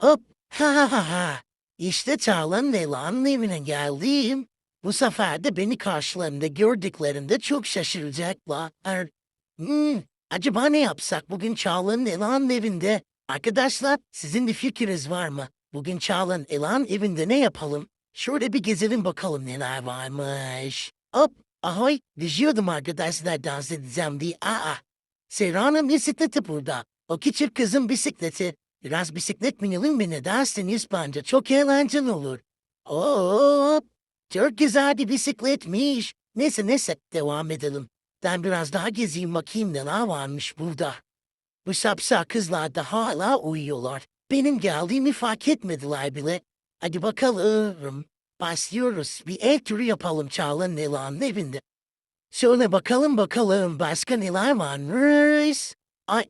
Hop. Ha ha ha ha. İşte Çağla'nın Ela'nın evine geldim. Bu sefer de beni karşılarında gördüklerinde çok şaşıracaklar. Hmm, acaba ne yapsak bugün Çağla'nın Ela'nın evinde? Arkadaşlar sizin bir fikriniz var mı? Bugün Çağla'nın Ela'nın evinde ne yapalım? Şöyle bir gezelim bakalım neler varmış. Hop. Ahoy. Düşüyordum arkadaşlar dans edeceğim diye. Aa. Serra'nın bisikleti burada. O küçük kızın bisikleti. Biraz bisiklet binelim mi ne dersiniz bence çok eğlenceli olur. Hop. Çok güzel bir bisikletmiş. Neyse neyse devam edelim. Ben biraz daha gezeyim bakayım neler varmış burada. Bu sapsa kızlar da hala uyuyorlar. Benim geldiğimi fark etmediler bile. Hadi bakalım. Başlıyoruz. Bir ev turu yapalım Çağla'nın Ela'nın evinde. Şöyle bakalım bakalım başka neler varmış. Ay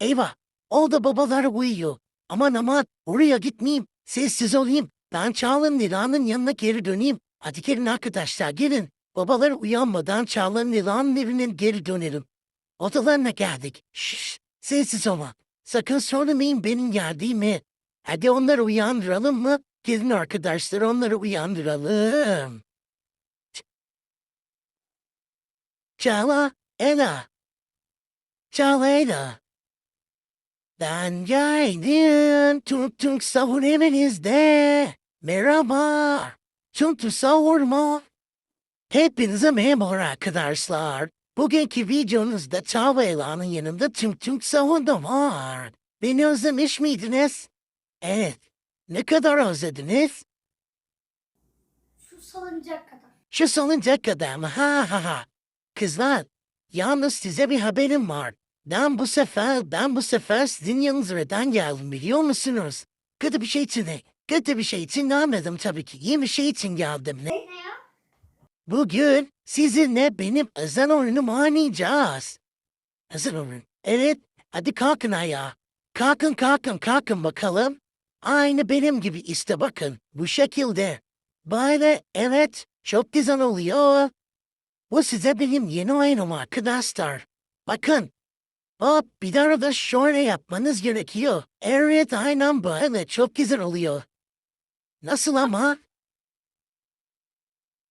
eyvah. Orada babalar uyuyor. Aman aman oraya gitmeyeyim. Sessiz olayım. Ben Çağla'nın Ela'nın yanına geri döneyim. Hadi gelin arkadaşlar gelin. Babalar uyanmadan Çağla'nın Ela'nın evine geri dönelim. Odalarına geldik. Şşş sessiz olun. Sakın söylemeyin benim geldiğimi. Hadi onları uyandıralım mı? Gelin arkadaşlar onları uyandıralım. Çağla, Ela. Çağla, Ela. Ben geldim. Tuk tuk sahur evinizde. Merhaba. Tuk tuk sahur mu? Hepinize merhaba arkadaşlar. Bugünkü videonuzda Çağla Ela'nın yanında Tuk tuk sahur da var. Beni özlemiş miydiniz? Evet. Ne kadar özlediniz? Şu salıncak kadar. Şu salıncak kadar mı? Ha ha ha. Kızlar, yalnız size bir haberim var. Ben bu sefer, ben bu sefer sizin yanınıza neden geldim biliyor musunuz? Kötü bir şey için. Kötü bir şey için gelmedim tabii ki. İyi bir şey için geldim. Ne? Bugün sizinle benim özel oyunumu oynayacağız. Özel oyun. Evet, hadi kalkın ayağa. Kalkın kalkın kalkın bakalım. Aynı benim gibi işte bakın. Bu şekilde. Böyle evet çok güzel oluyor. Bu size benim yeni oyunum arkadaşlar. Bakın. Hop bir daha da şöyle yapmanız gerekiyor. Evet aynen böyle çok güzel oluyor. Nasıl ama?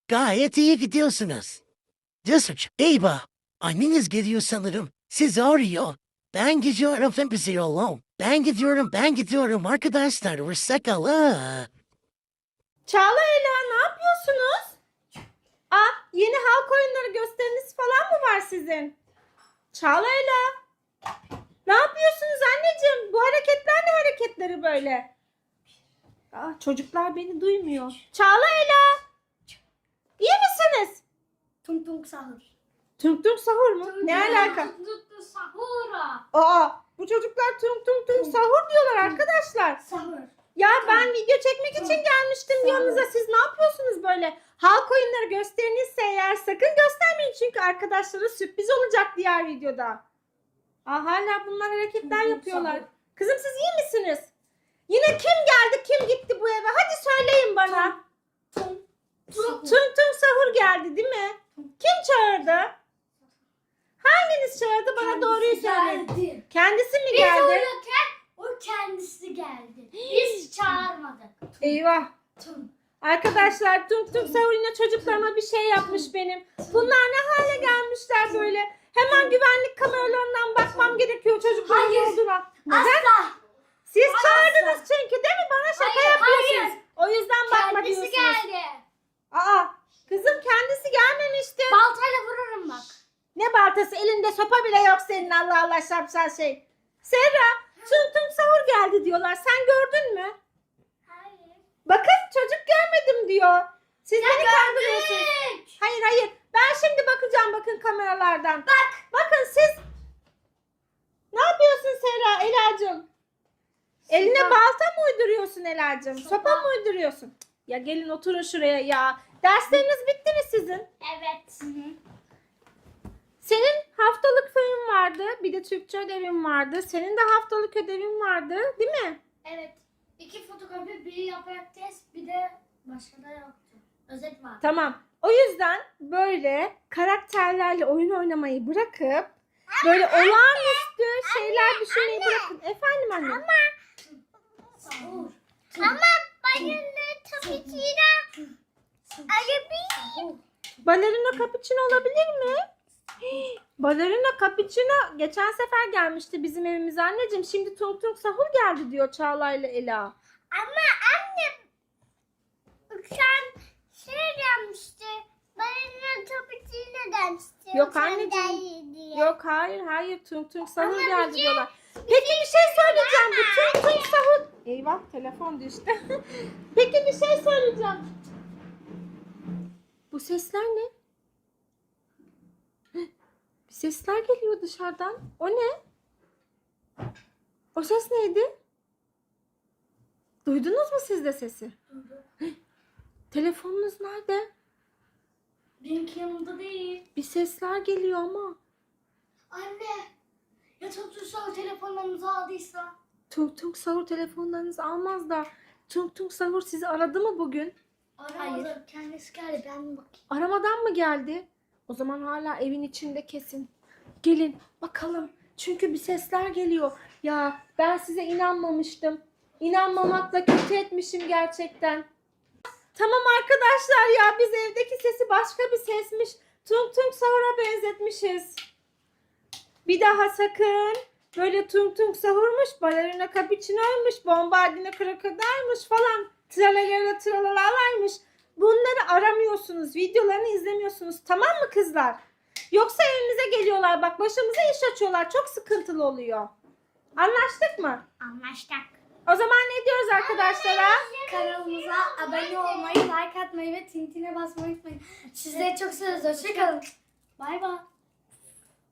Gayet iyi gidiyorsunuz. Cesur, eyvah. Anneniz geliyor sanırım. Sizi arıyor. Ben gidiyorum hepsi yolum. Ben gidiyorum, ben gidiyorum arkadaşlar. Hoşçakalın. Çağla Ela ne yapıyorsunuz? Aa, yeni halk oyunları gösteriniz falan mı var sizin? Çağla Ela. Ne yapıyorsunuz anneciğim? Bu hareketler ne hareketleri böyle? Aa, çocuklar beni duymuyor. Çağla Ela. İyi misiniz? Tung tung sahur. Tung tung sahur mu? Ne alaka? Tung tung sahura. Aa, bu çocuklar tung tung tung sahur diyorlar arkadaşlar. Sahur. Ya ben video çekmek için gelmiştim ol. yanınıza. Siz ne yapıyorsunuz böyle? Halk oyunları gösterinizse eğer sakın göstermeyin çünkü arkadaşlara sürpriz olacak diğer videoda. Aa, hala bunlar hareketler yapıyorlar. Kızım siz iyi misiniz? Yine kim geldi kim gitti bu eve? Hadi söyleyin bana. Tung Tung tung sahur geldi değil mi? Kim çağırdı? Hanginiz çağırdı bana doğruyu söyleyin. geldi. Kendisi mi Biz geldi? uyurken o kendisi geldi. Biz çağırmadık. Eyvah. Tung. Arkadaşlar Tung Tung Sahur yine çocuklarıma bir şey yapmış benim. Bunlar ne hale gelmişler böyle? Hemen güvenlik kameralarından bakmam gerekiyor çocukların Hayır. olduğuna. Neden? Asla. Siz Asla. çağırdınız çünkü değil mi? Bana şaka Hayır, yapıyorsunuz. hayır. O yüzden bakma Kendisi diyorsunuz. geldi. Aa, kızım kendisi gelmemişti. Baltayla vururum bak. Ne baltası elinde sopa bile yok senin Allah Allah şapşal şey. Serra, Tung Sahur geldi diyorlar. Sen gördün mü? Hayır. Bakın çocuk görmedim diyor. Siz Ya beni kandırıyorsunuz. Hayır hayır. Ben şimdi bakacağım bakın kameralardan. Bak. Bakın siz. Ne yapıyorsun Serra Ela'cığım? Eline balta mı uyduruyorsun Ela'cığım? Sopa. Sopa. mı uyduruyorsun? Ya gelin oturun şuraya ya. Dersleriniz bitti mi sizin? Evet. Senin haftalık föyün vardı. Bir de Türkçe ödevin vardı. Senin de haftalık ödevin vardı. Değil mi? Evet. İki fotokopi, bir yaprak test, bir de başka da yoktu. Özet var. Tamam. O yüzden böyle karakterlerle oyun oynamayı bırakıp böyle olağanüstü şeyler düşünmeyi bırakın. Efendim anne. Sahur. Ama balonlu tabii ki de araba. Balerina cappuccino olabilir mi? Hii, Balerina cappuccino geçen sefer gelmişti bizim evimize anneciğim. Şimdi Tung Tung Sahur geldi diyor Çağla ile Ela. Ama anne sen şey tabii ki de demişti. Yok anneciğim. Yok hayır hayır Tung Tung Sahur Ama geldi bir şey- diyorlar. Peki bir şey söyleyeceğim. Bu Tung Tung Sahur... Eyvah telefon düştü. Peki bir şey söyleyeceğim. Bu sesler ne? Bir sesler geliyor dışarıdan. O ne? O ses neydi? Duydunuz mu siz de sesi? Telefonunuz nerede? Benimki yanımda değil. Bir sesler geliyor ama. Anne. Ya tuttursa o telefonlarımızı aldıysa. Tung Tung Sahur telefonlarınızı almaz da Tung Tung Sahur sizi aradı mı bugün? Aramadı. Kendisi geldi. Ben bakayım. Aramadan mı geldi? O zaman hala evin içinde kesin. Gelin bakalım. Çünkü bir sesler geliyor. Ya ben size inanmamıştım. İnanmamakla kötü etmişim gerçekten. Tamam arkadaşlar ya biz evdeki sesi başka bir sesmiş. Tung Tung Sahur'a benzetmişiz. Bir daha sakın böyle Tung Tung Sahur'muş, balerina cappuccino'ymuş, bombardino krokodilmiş falan tralalala tralalaymış. Bunları aramıyorsunuz, videolarını izlemiyorsunuz. Tamam mı kızlar? Yoksa evimize geliyorlar bak başımıza iş açıyorlar. Çok sıkıntılı oluyor. Anlaştık mı? Anlaştık. O zaman ne diyoruz arkadaşlara? Kanalımıza abone olmayı, like atmayı ve tintine basmayı unutmayın. Sizleri çok seviyoruz. Hoşçakalın. Bay bay.